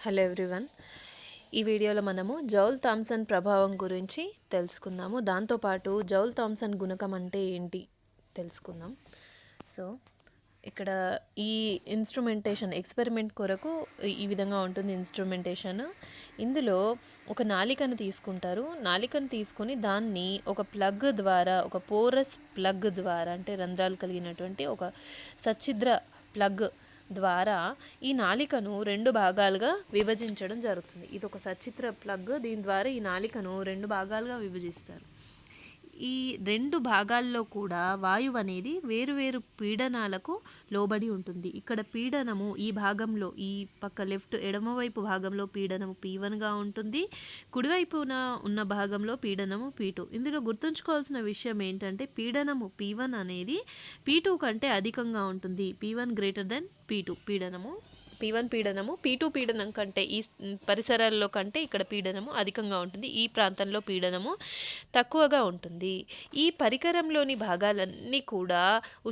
Hello everyone. ఈ వీడియోలో మనము జౌల్ థామ్సన్ ప్రభావం గురించి తెలుసుకుందాము. దాంతోపాటు జౌల్ థామ్సన్ గుణకం అంటే ఏంటి తెలుసుకుందాం. సో ఇక్కడ ఈ ఇన్స్ట్రుమెంటేషన్ ఎక్స్పెరిమెంట్ కొరకు ఈ- విధంగా ఉంటుంది ఇన్స్ట్రుమెంటేషన్. ఇందులో ఒక నాలికను తీసుకుంటారు. నాలికను తీసుకొని దాన్ని ఒక ప్లగ్ ద్వారా ఒక పోరస్ ప్లగ్ ద్వారా అంటే రంధ్రాలు కలిగినటువంటి ఒక సచ్ఛిద్ర ప్లగ్ ద్వారా ఈ నాలికను రెండు భాగాలుగా విభజించడం జరుగుతుంది. ఇది ఒక సచిత్ర ప్లగ్. దీని ద్వారా ఈ నాలికను రెండు భాగాలుగా విభజిస్తారు. ఈ రెండు భాగాల్లో కూడా వాయువు అనేది వేరువేరు పీడనాలకు లోబడి ఉంటుంది. ఇక్కడ పీడనము ఈ భాగంలో ఈ పక్క లెఫ్ట్ ఎడమవైపు భాగంలో పీడనము పీ వన్గా ఉంటుంది. కుడివైపున ఉన్న భాగంలో పీడనము పీ టూ ఇందులో గుర్తుంచుకోవాల్సిన విషయం ఏంటంటే పీడనము పీ వన్ అనేది పీ టూ కంటే అధికంగా ఉంటుంది. P one greater than P two పీడనము P one పీడనము పీ టూ పీడనం కంటే ఈ పరిసరాల్లో కంటే ఇక్కడ పీడనము అధికంగా ఉంటుంది. ఈ ప్రాంతంలో పీడనము తక్కువగా ఉంటుంది. ఈ పరికరంలోని భాగాలన్నీ కూడా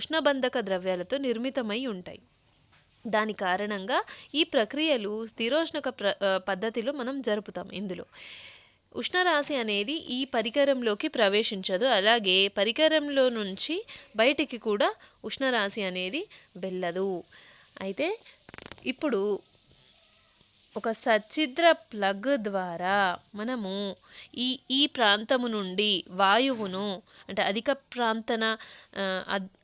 ఉష్ణబంధక ద్రవ్యాలతో నిర్మితమై ఉంటాయి. దాని కారణంగా ఈ ప్రక్రియలు స్థిరోష్ణక ప్ర పద్ధతిలో మనం జరుపుతాం ఇందులో. ఉష్ణరాశి అనేది ఈ పరికరంలోకి ప్రవేశించదు. అలాగే పరికరంలో నుంచి బయటికి కూడా ఉష్ణరాశి అనేది వెళ్ళదు. అయితే ఇప్పుడు ఒక సచ్ఛిద్ర ప్లగ్ ద్వారా మనము ఈ ఈ ప్రాంతము నుండి వాయువును అంటే అధిక ప్రాంతన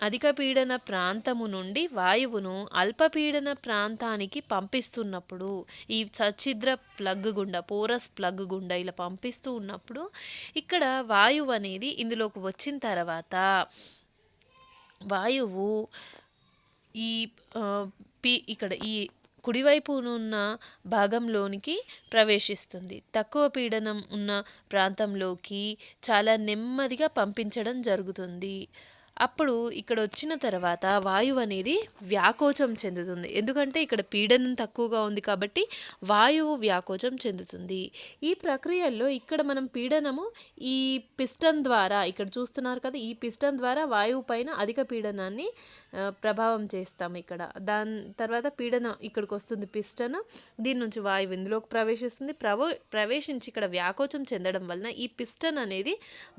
అధిక పీడన ప్రాంతము నుండి వాయువును అల్పపీడన ప్రాంతానికి పంపిస్తున్నప్పుడు ఈ సచ్ఛిద్ర ప్లగ్ గుండా పోరస్ ప్లగ్ గుండా ఇలా పంపిస్తూ ఉన్నప్పుడు ఇక్కడ వాయువు అనేది ఇందులోకి వచ్చిన తర్వాత వాయువు ఈ పి ఇక్కడ ఈ కుడివైపు ఉన్న భాగంలోనికి ప్రవేశిస్తుంది. తక్కువ పీడనం ఉన్న ప్రాంతంలోకి చాలా నెమ్మదిగా పంపించడం జరుగుతుంది. అప్పుడు ఇక్కడ వచ్చిన తర్వాత వాయువు అనేది వ్యాకోచం చెందుతుంది. ఎందుకంటే ఇక్కడ పీడనం తక్కువగా ఉంది కాబట్టి వాయువు వ్యాకోచం చెందుతుంది. ఈ ప్రక్రియల్లో ఇక్కడ మనం పీడనము ఈ పిస్టన్ ద్వారా ఇక్కడ చూస్తున్నారు కదా ఈ పిస్టన్ ద్వారా వాయువు పైన అధిక పీడనాన్ని ప్రభావం చేస్తాం ఇక్కడ. దాని తర్వాత పీడనం ఇక్కడికి వస్తుంది పిస్టన్. దీని నుంచి వాయువు ఇందులోకి ప్రవేశిస్తుంది. ప్రవో ప్రవేశించి ఇక్కడ వ్యాకోచం చెందడం వలన ఈ పిస్టన్ అనేది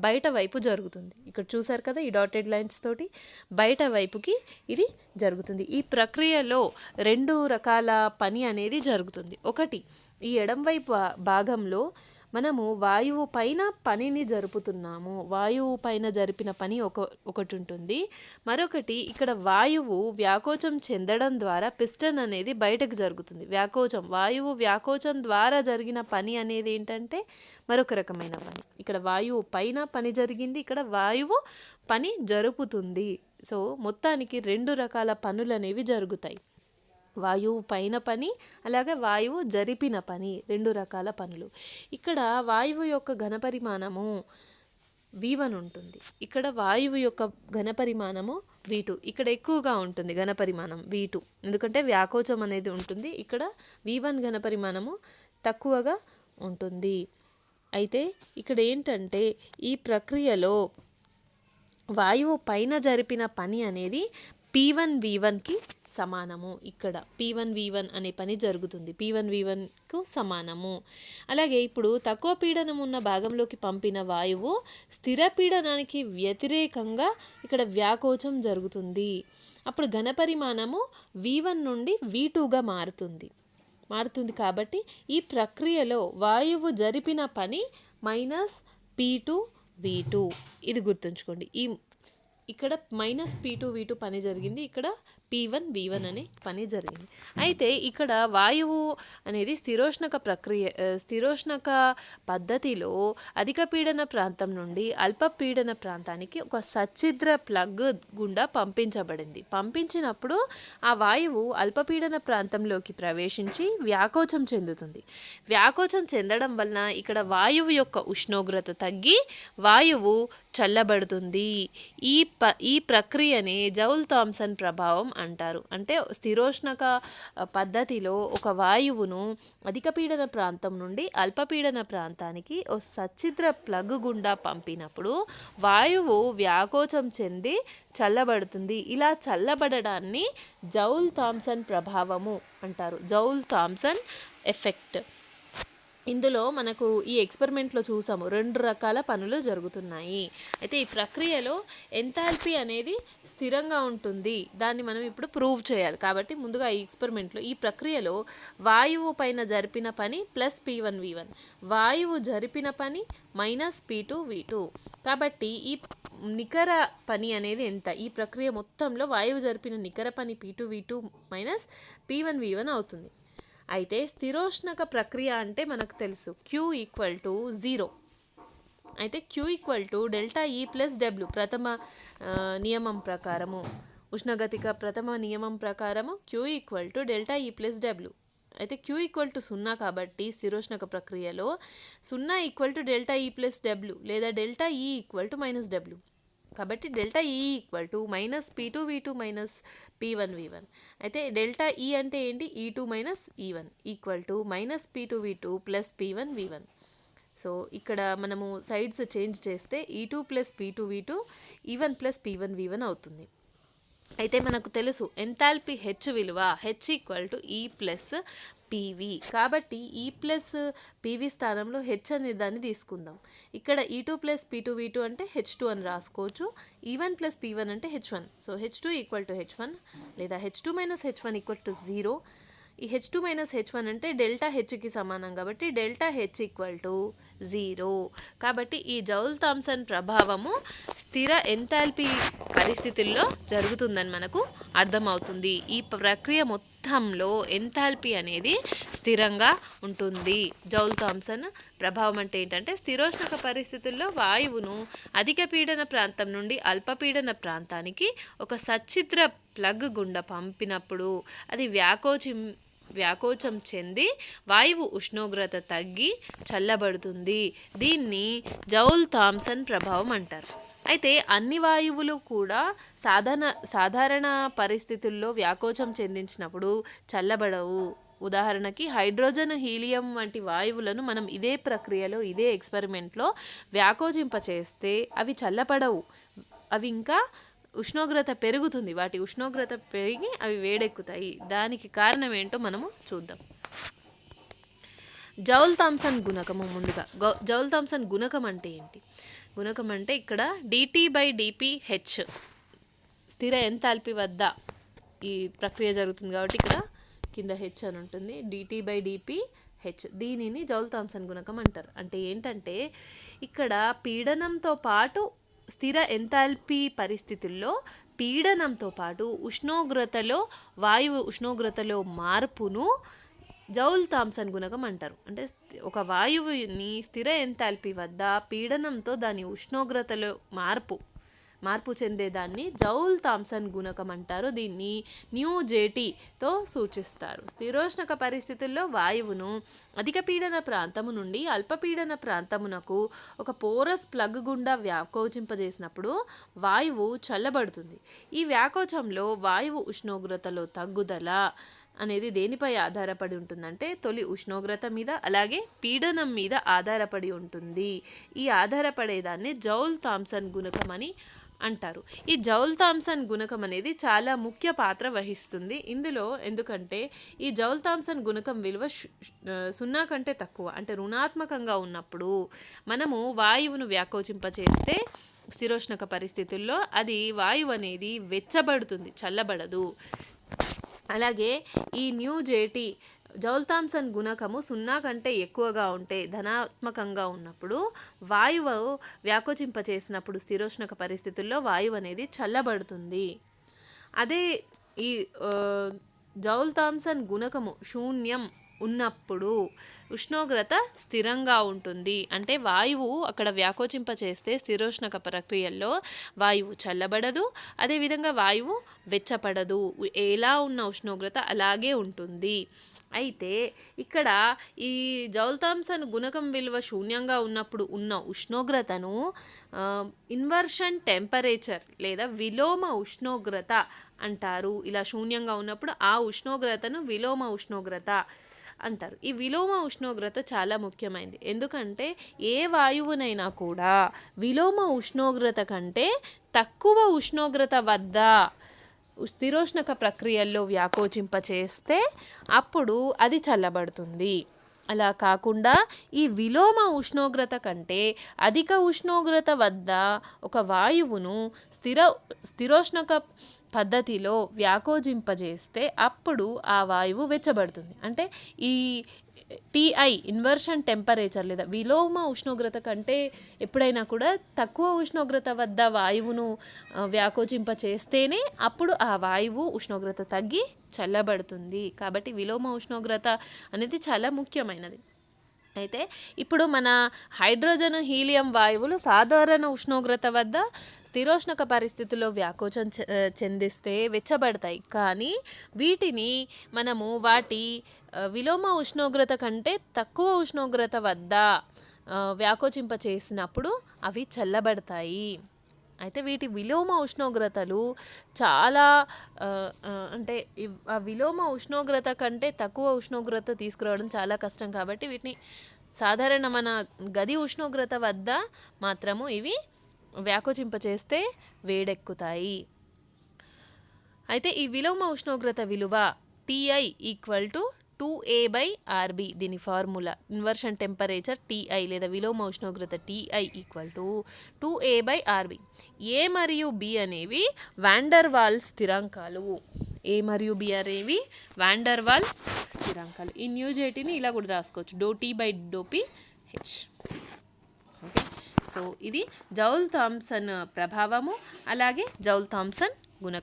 బయట వైపు జరుగుతుంది. ఇక్కడ చూసారు కదా ఈ డాటెడ్ లైన్స్ తోటి బయట వైపుకి ఇది జరుగుతుంది. ఈ ప్రక్రియలో రెండు రకాల పని అనేది జరుగుతుంది. ఒకటి ఈ ఎడం వైపు భాగంలో మనము వాయువు పైన పనిని జరుపుతున్నాము. వాయువు పైన జరిపిన పని ఒక ఒకటి ఉంటుంది. మరొకటి ఇక్కడ వాయువు వ్యాకోచం చెందడం ద్వారా పిస్టన్ అనేది బయటకు జరుగుతుంది. వ్యాకోచం వాయువు వ్యాకోచం ద్వారా జరిగిన పని అనేది ఏంటంటే మరొక రకమైన పని. ఇక్కడ వాయువు పైన పని జరిగింది ఇక్కడ వాయువు పని జరుపుతుంది. సో మొత్తానికి రెండు రకాల పనులు అనేవి జరుగుతాయి. వాయువు పైన పని అలాగే వాయువు జరిపిన పని రెండు రకాల పనులు. ఇక్కడ వాయువు యొక్క ఘనపరిమాణము వీవన్ ఉంటుంది. ఇక్కడ వాయువు యొక్క ఘనపరిమాణము వీటు టూ ఇక్కడ ఎక్కువగా ఉంటుంది ఘనపరిమాణం వీటు టూ ఎందుకంటే వ్యాకోచం అనేది ఉంటుంది. ఇక్కడ వీవన్ ఘనపరిమాణము తక్కువగా ఉంటుంది. అయితే ఇక్కడ ఏంటంటే ఈ ప్రక్రియలో వాయువు పైన జరిపిన పని అనేది పీ వన్ వి వన్కి సమానము. ఇక్కడ పీ వన్ వి వన్ అనే పని జరుగుతుంది. పీ వన్ వి వన్కు సమానము. అలాగే ఇప్పుడు తక్కువ పీడనం ఉన్న భాగంలోకి పంపిన వాయువు స్థిర పీడనానికి వ్యతిరేకంగా ఇక్కడ వ్యాకోచం జరుగుతుంది. అప్పుడు ఘనపరిమాణము వి వన్ నుండి వి టూగా మారుతుంది. మారుతుంది కాబట్టి ఈ ప్రక్రియలో వాయువు జరిపిన పని minus P two V two ఇది గుర్తుంచుకోండి. ఈ ఇక్కడ minus P two V two పని జరిగింది. ఇక్కడ పీ వన్ బీ వన్ అనే పని జరిగింది. అయితే ఇక్కడ వాయువు అనేది స్థిరోష్ణక ప్రక్రియ స్థిరోష్ణక పద్ధతిలో అధిక పీడన ప్రాంతం నుండి అల్ప పీడన ప్రాంతానికి ఒక సచ్ఛిద్ర ప్లగ్ గుండా పంపించబడింది. పంపించినప్పుడు ఆ వాయువు అల్పపీడన ప్రాంతంలోకి ప్రవేశించి వ్యాకోచం చెందుతుంది. వ్యాకోచం చెందడం వలన ఇక్కడ వాయువు యొక్క ఉష్ణోగ్రత తగ్గి వాయువు చల్లబడుతుంది. ఈ ప ఈ ప్రక్రియనే జౌల్ థామ్సన్ ప్రభావం అంటారు. అంటే స్థిరోష్ణక పద్ధతిలో ఒక వాయువును అధిక పీడన ప్రాంతం నుండి అల్పపీడన ప్రాంతానికి ఓ సచ్ఛిద్ర ప్లగ్ గుండా పంపినప్పుడు వాయువు వ్యాకోచం చెంది చల్లబడుతుంది. ఇలా చల్లబడడాన్ని జౌల్ థామ్సన్ ప్రభావము అంటారు. Joule Thomson effect. ఇందులో మనకు ఈ ఎక్స్పెరిమెంట్లో చూసాము రెండు రకాల పనులు జరుగుతున్నాయి. అయితే ఈ ప్రక్రియలో ఎంథాల్పీ అనేది స్థిరంగా ఉంటుంది. దాన్ని మనం ఇప్పుడు ప్రూవ్ చేయాలి. కాబట్టి ముందుగా ఈ ఎక్స్పెరిమెంట్లో ఈ ప్రక్రియలో వాయువు పైన జరిపిన పని plus P one V one వాయువు జరిపిన పని minus P two V two కాబట్టి ఈ నికర పని అనేది ఎంత? ఈ ప్రక్రియ మొత్తంలో వాయువు జరిపిన నికర పని P two V two minus P one V one అవుతుంది. అయితే స్థిరోష్ణక ప్రక్రియ అంటే మనకు తెలుసు. క్యూ ఈక్వల్ టు జీరో అయితే Q equal to delta E plus W ప్రథమ నియమం ప్రకారము. ఉష్ణగతిక ప్రథమ నియమం ప్రకారము Q equal to delta E plus W అయితే క్యూ ఈక్వల్ టు సున్నా కాబట్టి స్థిరోష్ణక ప్రక్రియలో సున్నా equal to delta E plus W లేదా delta E equal to minus W కాబట్టి delta E equal to minus P two V two minus P one V one అయితే delta E అంటే ఏంటి? E two minus E one equal to minus P two V two plus P one V one so ఇక్కడ మనము sides change చేస్తే E two plus P two V two E one plus P one V one అవుతుంది. అయితే మనకు తెలుసు enthalpy H విలువ H equal to E plus PV కాబట్టి ఈ ప్లస్ పీవి స్థానంలో హెచ్ అనే దాన్ని తీసుకుందాం. ఇక్కడ e E two plus P two V two అంటే హెచ్ టూ అని రాసుకోవచ్చు. E one plus P one అంటే H one so H two equal to H one లేదా H two minus H one equal to zero. ఈ H two minus H one అంటే delta హెచ్కి సమానం కాబట్టి delta H equal to zero కాబట్టి ఈ joule Thomson ప్రభావము స్థిర ఎంథాల్పీ పరిస్థితుల్లో జరుగుతుందని మనకు అర్థమవుతుంది. ఈ ప్రక్రియ మొత్తంలో ఎంథాల్పీ అనేది స్థిరంగా ఉంటుంది. జౌల్ థామ్సన్ ప్రభావం అంటే ఏంటంటే స్థిరోష్ణక పరిస్థితుల్లో వాయువును అధిక పీడన ప్రాంతం నుండి అల్పపీడన ప్రాంతానికి ఒక సచ్ఛిద్ర ప్లగ్ గుండా పంపినప్పుడు అది వ్యాకోచి వ్యాకోచం చెంది వాయువు ఉష్ణోగ్రత తగ్గి చల్లబడుతుంది. దీన్ని జౌల్ థామ్సన్ ప్రభావం అంటారు. అయితే అన్ని వాయువులు కూడా సాధారణ సాధారణ పరిస్థితుల్లో వ్యాకోచం చెందించినప్పుడు చల్లబడవు. ఉదాహరణకి హైడ్రోజన్ హీలియం వంటి వాయువులను మనం ఇదే ప్రక్రియలో ఇదే ఎక్స్పెరిమెంట్లో వ్యాకోచింపచేస్తే అవి చల్లబడవు. అవి ఇంకా ఉష్ణోగ్రత పెరుగుతుంది. వాటి ఉష్ణోగ్రత పెరిగి అవి వేడెక్కుతాయి. దానికి కారణం ఏంటో మనము చూద్దాం. జౌల్ థామ్సన్ గుణకము ముందుగా. జౌల్ థామ్సన్ గుణకం అంటే ఏంటి? గుణకం అంటే ఇక్కడ డిటి బై డిపి హెచ్ స్థిర ఎంతాల్పి వద్ద ఈ ప్రక్రియ జరుగుతుంది కాబట్టి ఇక్కడ కింద హెచ్ అని ఉంటుంది. డిటి బై డిపి హెచ్ దీనిని జౌల్ థామ్సన్ గుణకం అంటారు. అంటే ఏంటంటే ఇక్కడ పీడనంతో పాటు స్థిర ఎంథాల్పీ పరిస్థితుల్లో పీడనంతో పాటు ఉష్ణోగ్రతలో వాయువు ఉష్ణోగ్రతలో మార్పును జౌల్ థామ్సన్ గుణకం అంటారు. అంటే ఒక వాయువుని స్థిర ఎంథాల్పీ వద్ద పీడనంతో దాని ఉష్ణోగ్రతలో మార్పు మార్పు చెందేదాన్ని జౌల్ థామ్సన్ గుణకం అంటారు. దీన్ని న్యూ జేటీతో సూచిస్తారు. స్థిరోష్ణక పరిస్థితుల్లో వాయువును అధిక పీడన ప్రాంతము నుండి అల్పపీడన ప్రాంతమునకు ఒక పోరస్ ప్లగ్ గుండా వ్యాకోచింపజేసినప్పుడు వాయువు చల్లబడుతుంది. ఈ వ్యాకోచంలో వాయువు ఉష్ణోగ్రతలో తగ్గుదల అనేది దేనిపై ఆధారపడి ఉంటుందంటే తొలి ఉష్ణోగ్రత మీద అలాగే పీడనం మీద ఆధారపడి ఉంటుంది. ఈ ఆధారపడేదాన్ని జౌల్ థామ్సన్ గుణకం అని అంటారు. ఈ జౌల్ థామ్సన్ గుణకం అనేది చాలా ముఖ్య పాత్ర వహిస్తుంది. ఇందులో ఎందుకంటే ఈ జౌల్ థామ్సన్ గుణకం విలువ సున్నా కంటే తక్కువ అంటే రుణాత్మకంగా ఉన్నప్పుడు మనము వాయువును వ్యాకోచింపచేస్తే స్థిరోష్ణక పరిస్థితుల్లో అది వాయువు అనేది వెచ్చబడుతుంది చల్లబడదు. అలాగే ఈ న్యూ జేటీ జౌల్ థామ్సన్ గుణకము సున్నా కంటే ఎక్కువగా ఉంటే ధనాత్మకంగా ఉన్నప్పుడు వాయువు వ్యాకోచింపచేసినప్పుడు స్థిరోష్ణక పరిస్థితుల్లో వాయువు అనేది చల్లబడుతుంది. అదే ఈ జౌల్ థామ్సన్ గుణకము శూన్యం ఉన్నప్పుడు ఉష్ణోగ్రత స్థిరంగా ఉంటుంది. అంటే వాయువు అక్కడ వ్యాకోచింప చేస్తే స్థిరోష్ణక ప్రక్రియల్లో వాయువు చల్లబడదు. అదేవిధంగా వాయువు వెచ్చపడదు. ఎలా ఉన్న ఉష్ణోగ్రత అలాగే ఉంటుంది. అయితే ఇక్కడ ఈ జౌల్ థామ్సన్ గుణకం విలువ శూన్యంగా ఉన్నప్పుడు ఉన్న ఉష్ణోగ్రతను ఇన్వర్షన్ టెంపరేచర్ లేదా విలోమ ఉష్ణోగ్రత అంటారు. ఇలా శూన్యంగా ఉన్నప్పుడు ఆ ఉష్ణోగ్రతను విలోమ ఉష్ణోగ్రత అంటారు. ఈ విలోమ ఉష్ణోగ్రత చాలా ముఖ్యమైనది. ఎందుకంటే ఏ వాయువునైనా కూడా విలోమ ఉష్ణోగ్రత కంటే తక్కువ ఉష్ణోగ్రత వద్ద స్థిరోష్ణక ప్రక్రియల్లో వ్యాకోచింప చేస్తే అప్పుడు అది చల్లబడుతుంది. అలా కాకుండా ఈ విలోమ ఉష్ణోగ్రత కంటే అధిక ఉష్ణోగ్రత వద్ద ఒక వాయువును స్థిర స్థిరోష్ణక పద్ధతిలో వ్యాకోజింపజేస్తే అప్పుడు ఆ వాయువు వెచ్చబడుతుంది. అంటే ఈ టీఐ ఇన్వర్షన్ టెంపరేచర్ లేదా విలోమ ఉష్ణోగ్రత కంటే ఎప్పుడైనా కూడా తక్కువ ఉష్ణోగ్రత వద్ద వాయువును వ్యాకోచింప చేస్తేనే అప్పుడు ఆ వాయువు ఉష్ణోగ్రత తగ్గి చల్లబడుతుంది. కాబట్టి విలోమ ఉష్ణోగ్రత అనేది చాలా ముఖ్యమైనది. అయితే ఇప్పుడు మన హైడ్రోజన్ హీలియం వాయువులు సాధారణ ఉష్ణోగ్రత వద్ద స్థిరోష్ణక పరిస్థితుల్లో వ్యాకోచం చె- చెందిస్తే వెచ్చబడతాయి. కానీ వీటిని మనము వాటి విలోమ ఉష్ణోగ్రత కంటే తక్కువ ఉష్ణోగ్రత వద్ద వ్యాకోచింప చేసినప్పుడు అవి చల్లబడతాయి. అయితే వీటి విలోమ ఉష్ణోగ్రతలు చాలా అంటే ఆ విలోమ ఉష్ణోగ్రత కంటే తక్కువ ఉష్ణోగ్రత తీసుకురావడం చాలా కష్టం కాబట్టి వీటిని సాధారణ మన గది ఉష్ణోగ్రత వద్ద మాత్రము ఇవి వ్యాకోచింప చేస్తే వేడెక్కుతాయి. అయితే ఈ విలోమ ఉష్ణోగ్రత విలువ TI equal to two A by RB దీని ఫార్ములా ఇన్వర్షన్ టెంపరేచర్ టీఐ లేదా విలోమ ఉష్ణోగ్రత TI equal to two A by RB A మరియు బి అనేవి వాండర్ వాల్ స్థిరాంకాలు. ఏ మరియు బి అనేవి వాండర్ వాల్ స్థిరాంకాలు. ఈ న్యూజేటీని ఇలా కూడా రాసుకోవచ్చు. Do T by do P H. Okay? So ఇది జౌల్ థామ్సన్ ప్రభావము అలాగే జౌల్ థామ్సన్ గుణకం.